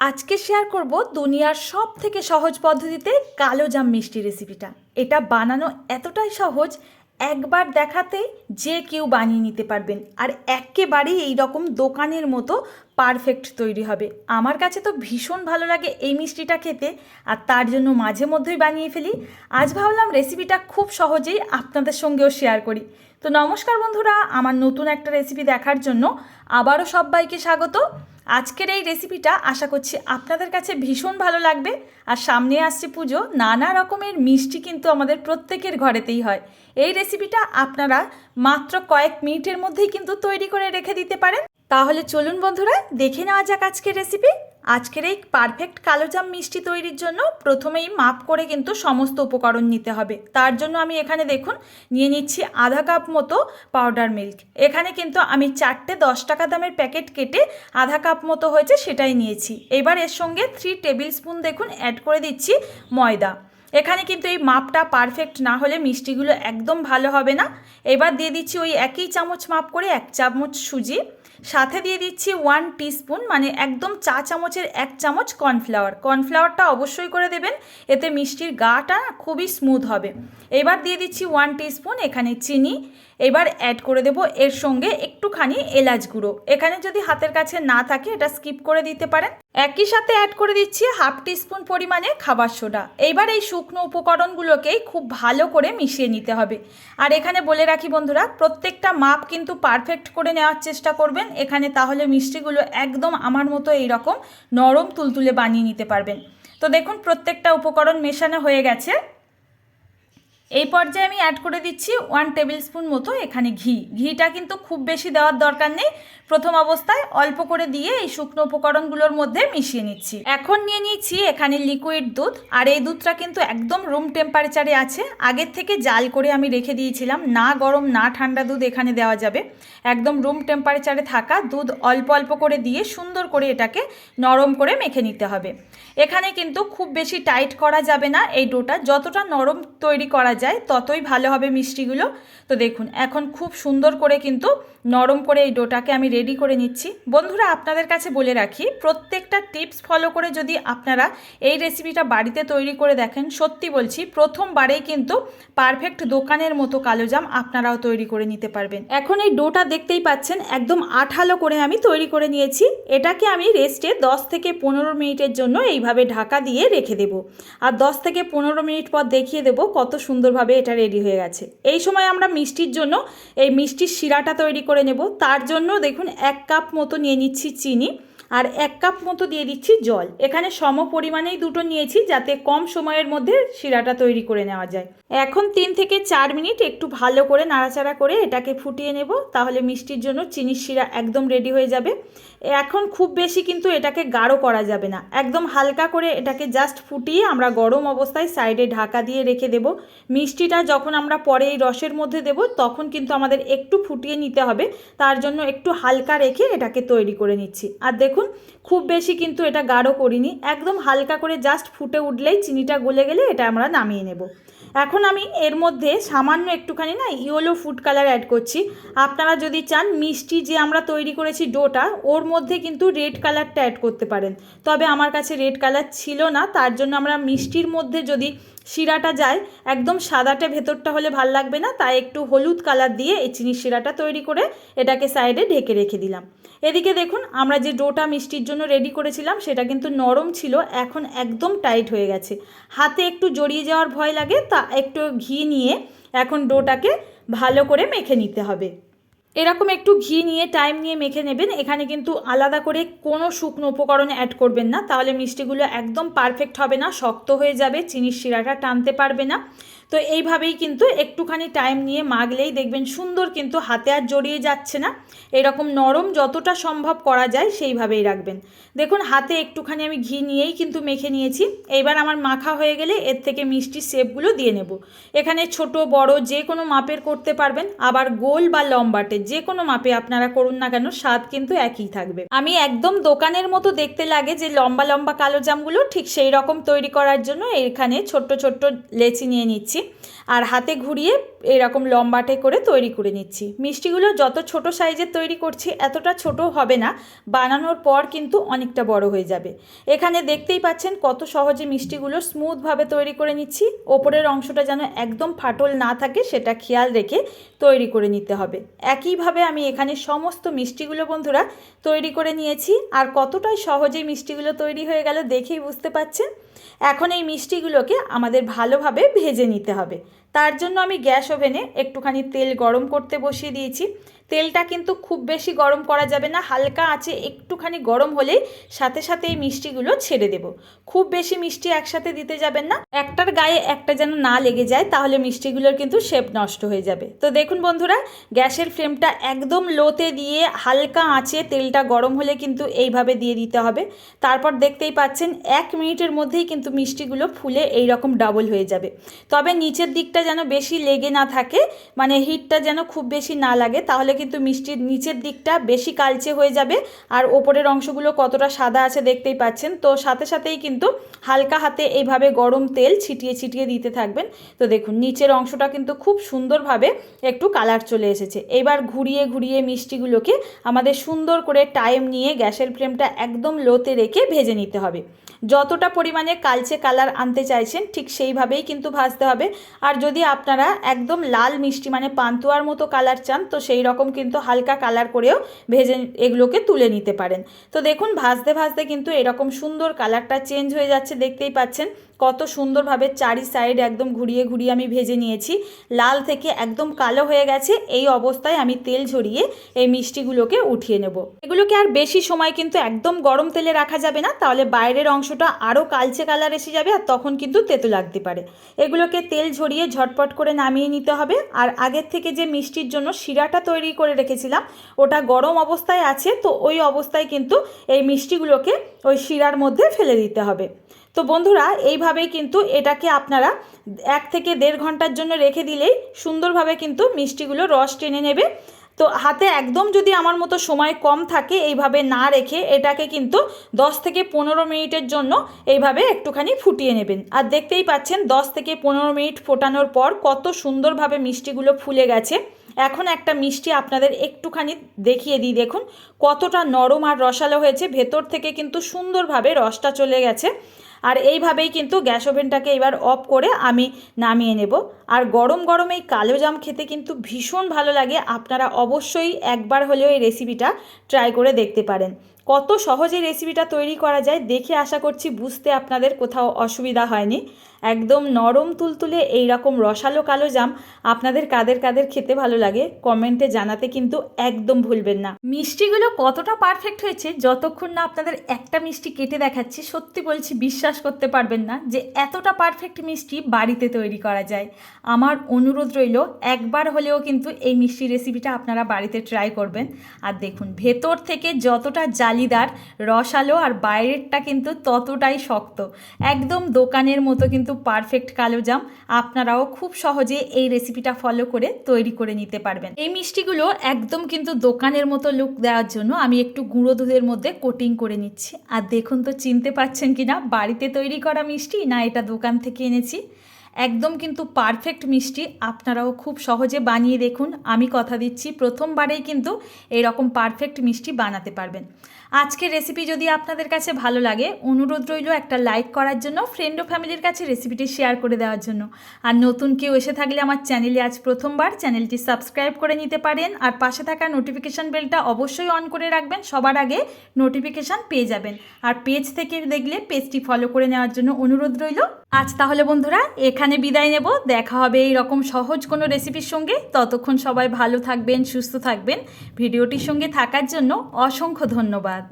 আজকে শেয়ার করব দুনিয়ার সব থেকে সহজ পদ্ধতিতে কালো জাম মিষ্টি রেসিপিটা এটা বানানো এতটাই সহজ একবার দেখাতে যে কেউ বানিয়ে নিতে পারবেন। আর একেবারেই এই রকম দোকানের মতো পারফেক্ট তৈরি হবে। আমার কাছে তো ভীষণ ভালো লাগে এই মিষ্টিটা খেতে, আর তার জন্য মাঝে মধ্যেই বানিয়ে ফেলি। আজ ভাবলাম রেসিপিটা খুব সহজেই আপনাদের সঙ্গেও শেয়ার করি। তো নমস্কার বন্ধুরা, আমার নতুন একটা রেসিপি দেখার জন্য আবারও সবাইকে স্বাগত। আজকের এই রেসিপিটা আশা করছি আপনাদের কাছে ভীষণ ভালো লাগবে। আর সামনে আসছে পুজো, নানা রকমের মিষ্টি কিন্তু আমাদের প্রত্যেকের ঘরেতেই হয়। এই রেসিপিটা আপনারা মাত্র কয়েক মিনিটের মধ্যেই কিন্তু তৈরি করে রেখে দিতে পারেন। তাহলে চলুন বন্ধুরা, দেখে নেওয়া যাক আজকের রেসিপি আজকের এই পারফেক্ট কালোজাম মিষ্টি তৈরির জন্য প্রথমেই মাপ করে কিন্তু সমস্ত উপকরণ নিতে হবে। তার জন্য আমি এখানে দেখুন, নিয়ে নিচ্ছি আধা কাপ মতো পাউডার মিল্ক এখানে কিন্তু আমি চারটে দশ টাকা দামের প্যাকেট কেটে আধা কাপ মতো হয়েছে সেটাই নিয়েছি। এবার এর সঙ্গে থ্রি টেবিল স্পুন দেখুন অ্যাড করে দিচ্ছি ময়দা। এখানে কিন্তু এই মাপটা পারফেক্ট না হলে মিষ্টিগুলো একদম ভালো হবে না। এবার দিয়ে দিচ্ছি ওই একই চামচ মাপ করে এক চামচ সুজি। সাথে দিয়ে দিচ্ছি ওয়ান টিস্পুন মানে একদম চা চামচের এক চামচ কর্নফ্লাওয়ার কর্নফ্লাওয়ারটা অবশ্যই করে দেবেন, এতে মিষ্টির গাটা খুবই স্মুথ হবে। এবার দিয়ে দিচ্ছি ওয়ান টিস্পুন এখানে চিনি। এবার অ্যাড করে দেব এর সঙ্গে একটুখানি এলাচ গুঁড়ো। এখানে যদি হাতের কাছে না থাকে, এটা স্কিপ করে দিতে পারেন। একই সাথে অ্যাড করে দিচ্ছি হাফ টিস্পুন পরিমাণে খাবার সোডা। এইবার এই শুকনো উপকরণগুলোকেই খুব ভালো করে মিশিয়ে নিতে হবে। আর এখানে বলে রাখি বন্ধুরা, প্রত্যেকটা মাপ কিন্তু পারফেক্ট করে নেওয়ার চেষ্টা করবেন। এখানে তাহলে মিষ্টিগুলো একদম আমার মতো এই রকম নরম তুলতুলে বানিয়ে নিতে পারবেন। তো দেখুন, প্রত্যেকটা উপকরণ মেশানো হয়ে গেছে। এই পর্যায়ে আমি অ্যাড করে দিচ্ছি ওয়ান টেবিল স্পুন মতো এখানে ঘি। ঘিটা কিন্তু খুব বেশি দেওয়ার দরকার নেই। প্রথম অবস্থায় অল্প করে দিয়ে এই শুকনো উপকরণগুলোর মধ্যে মিশিয়ে নিচ্ছি। এখন নিয়ে নিচ্ছি এখানে লিকুইড দুধ। আর এই দুধটা কিন্তু একদম রুম টেম্পারেচারে আছে। আগের থেকে জাল করে আমি রেখে দিয়েছিলাম। না গরম, না ঠান্ডা দুধ এখানে দেওয়া যাবে। একদম রুম টেম্পারেচারে থাকা দুধ অল্প অল্প করে দিয়ে সুন্দর করে এটাকে নরম করে মেখে নিতে হবে। এখানে কিন্তু খুব বেশি টাইট করা যাবে না এই ডোটা যতটা নরম তৈরি করা যায়, ততই ভালো হবে মিষ্টিগুলো। তো দেখুন, এখন খুব সুন্দর করে কিন্তু নরম করে এই ডোটাকে আমি রেডি করে নিচ্ছি। বন্ধুরা, আপনাদের কাছে বলে রাখি, প্রত্যেকটা টিপস ফলো করে যদি আপনারা এই রেসিপিটা বাড়িতে তৈরি করে দেখেন, সত্যি বলছি, প্রথমবারেই কিন্তু পারফেক্ট দোকানের মতো কালোজাম আপনারাও তৈরি করে নিতে পারবেন। এখন এই ডোটা দেখতেই পাচ্ছেন, একদম আঠালো করে আমি তৈরি করে নিয়েছি। এটাকে আমি রেস্টে 10 থেকে পনেরো মিনিটের জন্য এইভাবে ঢাকা দিয়ে রেখে দেব। আর 10 থেকে পনেরো মিনিট পর দেখিয়ে দেব কত সুন্দরভাবে এটা রেডি হয়ে গেছে। এই সময় আমরা মিষ্টির জন্য এই মিষ্টির শিরাটা তৈরি করে নেব। তার জন্য দেখুন এক কাপ মতো নিয়ে নিচ্ছি চিনি। আর এক কাপ মতো দিয়ে দিচ্ছি জল। এখানে সম পরিমাণেই দুটো নিয়েছি যাতে কম সময়ের মধ্যে শিরাটা তৈরি করে নেওয়া যায়। এখন তিন থেকে চার মিনিট একটু ভালো করে নাড়াচাড়া করে এটাকে ফুটিয়ে নেব, তাহলে মিষ্টির জন্য চিনির শিরা একদম রেডি হয়ে যাবে। এখন খুব বেশি কিন্তু এটাকে গাঢ় করা যাবে না। একদম হালকা করে এটাকে জাস্ট ফুটিয়ে আমরা গরম অবস্থায় সাইডে ঢাকা দিয়ে রেখে দেব। মিষ্টিটা যখন আমরা পরে এই রসের মধ্যে দেব, তখন কিন্তু আমাদের একটু ফুটিয়ে নিতে হবে। তার জন্য একটু হালকা রেখে এটাকে তৈরি করে নিচ্ছি। আর দেখুন, খুব বেশি কিন্তু এটা গাঢ় করিনি। একদম হালকা করে জাস্ট ফুটে উঠলেই চিনিটা গলে গেলে এটা আমরা নামিয়ে নেব। এখন আমি এর মধ্যে সামান্য একটুখানি না ইয়েলো ফুড কালার অ্যাড করছি। আপনারা যদি চান মিষ্টি যে আমরা তৈরি করেছি ডোটা, ওর মধ্যে কিন্তু রেড কালারটা অ্যাড করতে পারেন। তবে আমার কাছে রেড কালার ছিল না, তার জন্য আমরা মিষ্টির মধ্যে যদি শিরাটা যায়, একদম সাদাটা ভেতরটা হলে ভালো লাগবে না, তাই একটু হলুদ কালার দিয়ে এই চিনির শিরাটা তৈরি করে এটাকে সাইডে ঢেকে রেখে দিলাম। এদিকে দেখুন, আমরা যে ডোটা মিষ্টির জন্য রেডি করেছিলাম, সেটা কিন্তু নরম ছিল, এখন একদম টাইট হয়ে গেছে। হাতে একটু জড়িয়ে যাওয়ার ভয় লাগে, তা একটু ঘি নিয়ে এখন ডোটাকে ভালো করে মেখে নিতে হবে। এরকম একটু ঘি নিয়ে টাইম নিয়ে মেখে নেবেন। এখানে কিন্তু আলাদা করে কোনো শুকনো উপকরণ অ্যাড করবেন না। তাহলে মিষ্টিগুলো একদম পারফেক্ট হবে না, শক্ত হয়ে যাবে, চিনির শিরাটা টানতে পারবে না। তো এইভাবেই কিন্তু একটুখানি টাইম নিয়ে মাগলেই দেখবেন সুন্দর কিন্তু হাতে আর জড়িয়ে যাচ্ছে না। এরকম নরম যতটা সম্ভব করা যায় সেইভাবেই রাখবেন। দেখুন, হাতে একটুখানি আমি ঘি নিয়েই কিন্তু মেখে নিয়েছি। এইবার আমার মাখা হয়ে গেলে এর থেকে মিষ্টির শেপগুলো দিয়ে নেব। এখানে ছোট, বড় যে কোনো মাপের করতে পারবেন। আবার গোল বা লম্বাটে যে কোনো মাপে আপনারা করুন না কেন, স্বাদ কিন্তু একই থাকবে। আমি একদম দোকানের মতো দেখতে লাগে যে লম্বা লম্বা কালো জামগুলো ঠিক সেই রকম তৈরি করার জন্য এখানে ছোট্ট ছোট্ট লেচি নিয়ে নিচ্ছি। আর হাতে ঘুরিয়ে এরকম লম্বাটে করে তৈরি করে নিচ্ছি। মিষ্টিগুলো যত ছোট সাইজের তৈরি করছি, এতটা ছোট হবে না। বানানোর পর কিন্তু অনেকটা বড় হয়ে যাবে। এখানে দেখতেই পাচ্ছেন কত সহজে মিষ্টিগুলো স্মুথভাবে তৈরি করে নিচ্ছি। ওপরের অংশটা যেন একদম ফাটল না থাকে, সেটা খেয়াল রেখে তৈরি করে নিতে হবে। একইভাবে আমি এখানে সমস্ত মিষ্টিগুলো বন্ধুরা তৈরি করে নিয়েছি। আর কতটাই সহজেই মিষ্টিগুলো তৈরি হয়ে গেল দেখেই বুঝতে পাচ্ছেন? এখন এই মিষ্টিগুলোকে আমাদের ভালোভাবে ভেজে নিতে হবে। তার জন্য আমি গ্যাস ওভেনে একটুখানি তেল গরম করতে বসিয়ে দিয়েছি। তেলটা কিন্তু খুব বেশি গরম করা যাবে না, হালকা আছে একটুখানি গরম হলেই সাথে সাথে এই মিষ্টিগুলো ছেড়ে দেব। খুব বেশি মিষ্টি একসাথে দিতে যাবেন না, একটার গায়ে একটা যেন না লেগে যায় তাহলে মিষ্টিগুলোর কিন্তু শেপ নষ্ট হয়ে যাবে। তো দেখুন বন্ধুরা, গ্যাসের ফ্লেমটা একদম লোতে দিয়ে হালকা আঁচে তেলটা গরম হলে কিন্তু এইভাবে দিয়ে দিতে হবে। তারপর দেখতেই পাচ্ছেন, এক মিনিটের মধ্যেই কিন্তু মিষ্টিগুলো ফুলে এই রকম ডাবল হয়ে যাবে। তবে নিচের দিকটা যেন বেশি লেগে না থাকে মানে হিটটা যেন খুব বেশি না লাগে, তাহলে কিন্তু মিষ্টির নিচের দিকটা বেশি কালচে হয়ে যাবে আর ওপরের অংশগুলো কতটা সাদা আছে দেখতেই পাচ্ছেন। তো সাথে সাথেই কিন্তু হালকা হাতে এইভাবে গরম তেল ছিটিয়ে ছিটিয়ে দিতে থাকবেন। তো দেখুন, নিচের অংশটা কিন্তু খুব সুন্দরভাবে একটু কালার চলে এসেছে। এবার ঘুরিয়ে ঘুরিয়ে মিষ্টিগুলোকে আমাদের সুন্দর করে টাইম নিয়ে গ্যাসের ফ্লেমটা একদম লোতে রেখে ভেজে নিতে হবে। যতটা পরিমাণে কালচে কালার আনতে চাইছেন, ঠিক সেইভাবেই কিন্তু ভাজতে হবে। আর যদি আপনারা একদম লাল মিষ্টি মানে পান্তুয়ার মতো কালার চান, তো সেই রকম কিন্তু হালকা কালার করেও ভেজে এগুলোকে তুলে নিতে পারেন। তো দেখুন, ভাজতে ভাজতে কিন্তু এরকম সুন্দর কালারটা চেঞ্জ হয়ে যাচ্ছে, দেখতেই পাচ্ছেন। কত সুন্দরভাবে চারি সাইড একদম ঘুরিয়ে ঘুরিয়ে আমি ভেজে নিয়েছি। লাল থেকে একদম কালো হয়ে গেছে, এই অবস্থায় আমি তেল ঝরিয়ে এই মিষ্টিগুলোকে উঠিয়ে নেব। এগুলোকে আর বেশি সময় কিন্তু একদম গরম তেলে রাখা যাবে না, তাহলে বাইরের অংশটা আরও কালচে কালার এসে যাবে আর তখন কিন্তু তেতো লাগতে পারে। এগুলোকে তেল ঝরিয়ে ঝটপট করে নামিয়ে নিতে হবে। আর আগের থেকে যে মিষ্টির জন্য শিরাটা তৈরি করে রেখেছিলাম, ওটা গরম অবস্থায় আছে, তো ওই অবস্থায় কিন্তু এই মিষ্টিগুলোকে ওই শিরার মধ্যে ফেলে দিতে হবে। তো বন্ধুরা, এইভাবেই কিন্তু এটাকে আপনারা এক থেকে দেড় ঘণ্টার জন্য রেখে দিলেই সুন্দরভাবে কিন্তু মিষ্টিগুলো রস টেনে নেবে। তো হাতে একদম যদি আমার মতো সময় কম থাকে, এইভাবে না রেখে এটাকে কিন্তু 10 থেকে পনেরো মিনিটের জন্য এইভাবে একটুখানি ফুটিয়ে নেবেন। আর দেখতেই পাচ্ছেন 10 থেকে পনেরো মিনিট ফোটানোর পর কত সুন্দরভাবে মিষ্টিগুলো ফুলে গেছে। এখন একটা মিষ্টি আপনাদের একটুখানি দেখিয়ে দিই, দেখুন। কতটা নরম আর রসালো হয়েছে, ভেতর থেকে কিন্তু সুন্দরভাবে রসটা চলে গেছে। আর এইভাবেই কিন্তু গ্যাস ওভেনটাকে এবার অফ করে আমি নামিয়ে নেব। আর গরম গরম এই কালো জাম খেতে কিন্তু ভীষণ ভালো লাগে। আপনারা অবশ্যই একবার হলেও এই রেসিপিটা ট্রাই করে দেখতে পারেন। কত সহজে রেসিপিটা তৈরি করা যায় দেখে আশা করছি বুঝতে আপনাদের কোথাও অসুবিধা হয়নি। একদম নরম তুলতুলে এই রকম রসালো কালো জাম আপনাদের কাদের কাদের খেতে ভালো লাগে কমেন্টে জানাতে কিন্তু একদম ভুলবেন না। মিষ্টিগুলো কতটা পারফেক্ট হয়েছে যতক্ষণ না আপনাদের একটা মিষ্টি কেটে দেখাচ্ছি সত্যি বলছি বিশ্বাস করতে পারবেন না যে এতটা পারফেক্ট মিষ্টি বাড়িতে তৈরি করা যায়। আমার অনুরোধ রইল একবার হলেও কিন্তু এই মিষ্টি রেসিপিটা আপনারা বাড়িতে ট্রাই করবেন। আর দেখুন ভেতর থেকে যতটা জালিদার রসালো আর বাইরেরটা কিন্তু ততটাই শক্ত। একদম দোকানের মতো কিন্তু পারফেক্ট কালো জাম। আপনারাও খুব সহজে এই রেসিপিটা ফলো করে তৈরি করে নিতে পারবেন। এই মিষ্টিগুলো একদম কিন্তু দোকানের মতো লুক দেওয়ার জন্য আমি একটু গুঁড়ো দুধের মধ্যে কোটিং করে নিচ্ছি। আর দেখুন তো চিনতে পারছেন কি না বাড়িতে তৈরি করা মিষ্টি না এটা দোকান থেকে এনেছি? একদম কিন্তু পারফেক্ট মিষ্টি। আপনারাও খুব সহজে বানিয়ে দেখুন। আমি কথা দিচ্ছি, প্রথমবারেই কিন্তু এরকম পারফেক্ট মিষ্টি বানাতে পারবেন। আজকের রেসিপি যদি আপনাদের কাছে ভালো লাগে, অনুরোধ রইল একটা লাইক করার জন্য ফ্রেন্ড ও ফ্যামিলির কাছে রেসিপিটি শেয়ার করে দেওয়ার জন্য। আর নতুন কেউ এসে থাকলে আমার চ্যানেলে আজ প্রথমবার চ্যানেলটি সাবস্ক্রাইব করে নিতে পারেন। আর পাশে থাকা নোটিফিকেশান বেলটা অবশ্যই অন করে রাখবেন। সবার আগে নোটিফিকেশান পেয়ে যাবেন। আর পেজ থেকে দেখলে পেজটি ফলো করে নেওয়ার জন্য অনুরোধ রইল। আজ তাহলে বন্ধুরা এখানে বিদায় নেব। দেখা হবে এই রকম সহজ কোনো রেসিপির সঙ্গে। ততক্ষণ সবাই ভালো থাকবেন, সুস্থ থাকবেন। ভিডিওটির সঙ্গে থাকার জন্য অসংখ্য ধন্যবাদ।